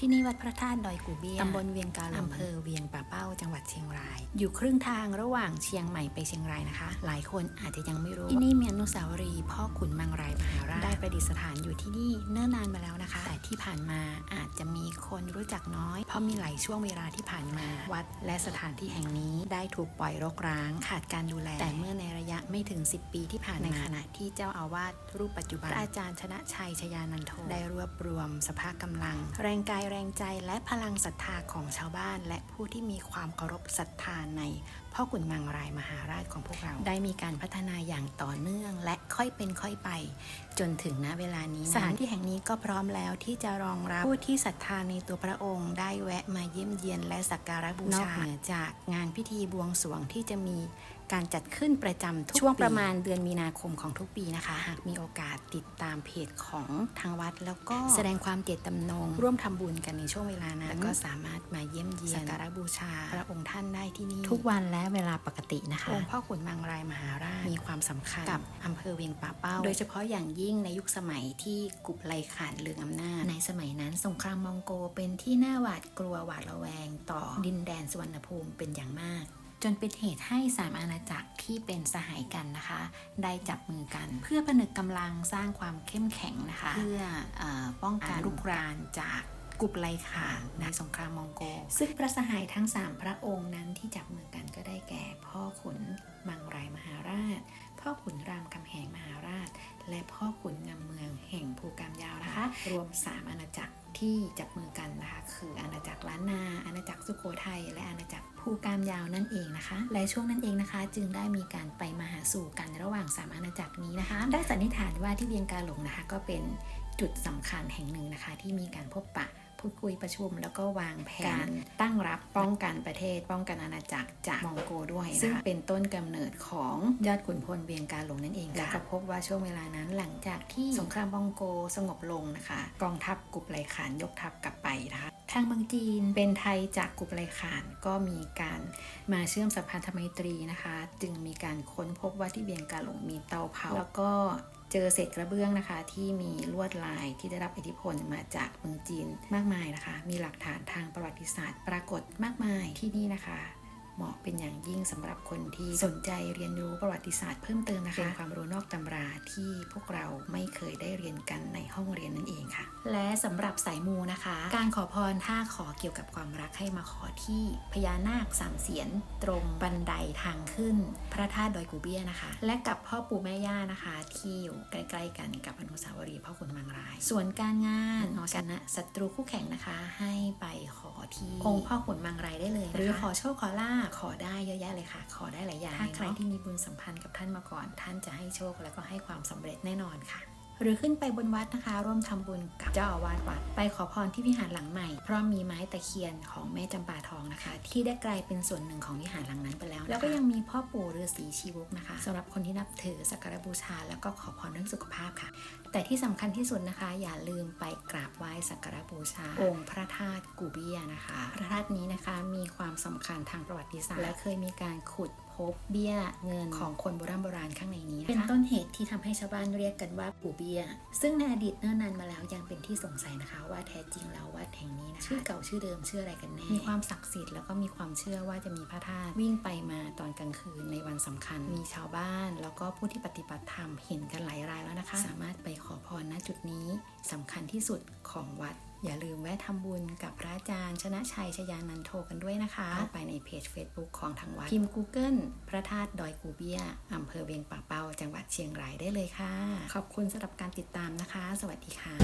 ที่นี่วัดพระธาตุดอยกูเบี้ยตำบลเวียงกาลอำเภอเวียงป่าเป้าจังหวัดเชียงราย อยู่ครึ่งทางระหว่างเชียงใหม่ไปเชียงรายนะคะ หลายคนอาจจะยังไม่รู้ ที่นี่มีอนุสาวรีย์พ่อขุนมังรายมหาราชได้ประดิษฐานอยู่ที่นี่เนิ่นนานมาแล้วนะคะ แต่ที่ผ่านมาอาจจะมีคนรู้จักน้อย เพราะมีหลายช่วงเวลาที่ผ่านมา วัดและสถานที่แห่งนี้ได้ถูกปล่อยรกร้าง ขาดการดูแล แต่เมื่อในระยะไม่ถึง 10 ปีที่ผ่านมาในขณะที่เจ้าอาวาสรูปปัจจุบันพระอาจารย์ชนะชัยชยานันโทได้รวบรวมสภาพกำลัง แรงกายแรงใจและพลังศรัทธาของชาวบ้าน และผู้ที่มีความเคารพศรัทธาในพ่อขุนมังรายมหาราชของพวกเรา ได้มีการพัฒนาอย่างต่อเนื่อง และค่อยเป็นค่อยไป จนถึงณเวลานี้สถานที่แห่งนี้ก็พร้อมแล้วที่จะรองรับผู้ที่ศรัทธาในตัวพระองค์ ได้แวะมาเยี่ยมเยียนและสักการะบูชานอกเหนือจากงานพิธีบวงสรวงที่จะมี การจัดขึ้นประจำทุกช่วงประมาณเดือนมีนาคมของทุกปีนะคะ หากมีโอกาสติดตามเพจของทางวัด แล้วก็แสดงความเจตจำนง ร่วมทำบุญกันในช่วงเวลานั้นแล้วก็สามารถมาเยี่ยมเยียนสักการะบูชา พระองค์ท่านได้ที่นี่ ทุกวันและเวลาปกตินะคะองค์พ่อขุนมังรายมหาราชมีความสำคัญกับอำเภอเวียงป่าเป้า โดยเฉพาะอย่างยิ่งในยุคสมัยที่กุบไลขานเลืองอำนาจ ในสมัยนั้นสงครามมองโกเป็นที่น่าหวาดกลัวหวาดระแวง ต่อดินแดนสุวรรณภูมิเป็นอย่างมาก จนเป็นเหตุให้สามอาณาจักรที่เป็นสหายกันนะคะ ได้จับมือกันเพื่อผนึกกำลังสร้างความเข้มแข็งนะคะ เพื่ออป้องกันรุกรานจากกุบไลขานในสงครามมองโก ซึ่งพระสหายทั้ง 3 พระองค์นั้นที่จับมือกันก็ได้แก่ พ่อขุนมังรายมหาราช พ่อขุนรามคำแหงมหาราช และพ่อขุนงามเมืองแห่งภูกามยาวนะคะ รวม 3 อาณาจักร ที่จับมือกันนะคะ คืออาณาจักรล้านนา อาณาจักรสุโขทัยและอาณาจักรภูกามยาวนั่นเองนะคะ และช่วงนั้นเองนะคะ จึงได้มีการไปมาหาสู่กันระหว่าง 3 อาณาจักรนี้นะคะ ได้สันนิษฐานว่าที่เวียงกาหลงนะคะ ก็เป็นจุดสำคัญแห่งหนึ่งนะคะ ที่มีการพบปะ พูดคุยประชุม แล้วก็วางแผนตั้งรับป้องกันประเทศ ป้องกันอาณาจักรจากมองโกด้วยนะคะซึ่งเป็นต้นกำเนิดของยอดขุนพลเวียงกาหลงนั่นเองค่ะแล้วก็พบว่าช่วงเวลานั้นหลังจากที่สงครามมองโกสงบลงนะคะ กองทัพกุบไลขานยกทัพกลับไปนะคะทางเมืองจีนเป็นไทยจากกุบไลขานก็มีการมาเชื่อมสัมพันธไมตรีนะคะ จึงมีการค้นพบว่าที่เวียงกาหลงมีเตาเผาแล้วก็เจอเศษกระเบื้องนะคะ ที่มีลวดลายที่ได้รับอิทธิพลมาจากเมืองจีนมากมายนะคะ มีหลักฐานทางประวัติศาสตร์ ปรากฏมากมายที่นี่นะคะ เหมาะเป็นอย่างยิ่งสำหรับคนที่สนใจเรียนรู้ประวัติศาสตร์เพิ่มเติมนะคะเป็นความรู้นอกตำราที่พวกเราไม่เคยได้เรียนกันในห้องเรียนนั่นเองค่ะ และสำหรับสายมูนะคะ การขอพรถ้าขอเกี่ยวกับความรักให้มาขอที่พญานาคสามเสียนตรงบันไดทางขึ้น พระธาตุดอยกูเบี้ยนะคะ และกับพ่อปู่แม่ย่านะคะ ที่อยู่ใกล้ๆกันกับอนุสาวรีย์พ่อขุนมังราย ส่วนการงานเอาชนะศัตรูคู่แข่งนะคะ ให้ไปขอที่องค์พ่อขุนมังรายได้เลยนะคะหรือขอโชคขอลาภขอได้เยอะแยะเลยค่ะ ขอได้หลายอย่างถ้าใครที่มีบุญสัมพันธ์กับท่านมาก่อน ท่านจะให้โชคและก็ให้ความสำเร็จแน่นอนค่ะ หรือขึ้นไปบนวัดนะคะ ร่วมทำบุญกับเจ้าอาวาสวัด ไปขอพรที่วิหารหลังใหม่ เพราะมีไม้ตะเคียนของแม่จำปาทองนะคะ ที่ได้กลายเป็นส่วนหนึ่งของวิหารหลังนั้นไปแล้วนะคะแล้วก็ยังมีพ่อปู่ฤาษีชีวกนะคะสำหรับคนที่นับถือสักการะบูชา แล้วก็ขอพรเรื่องสุขภาพค่ะ แต่ที่สำคัญที่สุดนะคะ อย่าลืมไปกราบไหว้สักการะบูชา องค์พระธาตุกูเบียนะคะ พระธาตุนี้นะคะมีความสำคัญทางประวัติศาสตร์และเคยมีการขุด พบเบี้ยเงินของคนโบราณโบราณข้างในนี้นะคะเป็นต้นเหตุที่ทำให้ชาวบ้านเรียกกันว่าปู่เบี้ย ซึ่งในอดีตเนิ่นนานมาแล้วยังเป็นที่สงสัยนะคะว่าแท้จริงแล้ววัดแห่งนี้นะคะชื่อเก่าชื่อเดิมชื่ออะไรกันแน่ มีความศักดิ์สิทธิ์แล้วก็มีความเชื่อว่าจะมีพระธาตุวิ่งไปมาตอนกลางคืนในวันสำคัญ มีชาวบ้าน แล้วก็ผู้ที่ปฏิบัติธรรมเห็นกันหลายรายแล้วนะคะ สามารถไปขอพรณจุดนี้สำคัญที่สุดของวัดอย่าลืมแวะทำบุญกับพระอาจารย์ชนะชัยชยานันโทกันด้วยนะคะเข้าไปในเพจ Facebook ของทางวัด พิมพ์ Google พระธาตุดอยกูเบี้ยอำเภอเวียงป่าเป้า จังหวัดเชียงรายได้เลยค่ะ ขอบคุณสำหรับการติดตามนะคะ สวัสดีค่ะ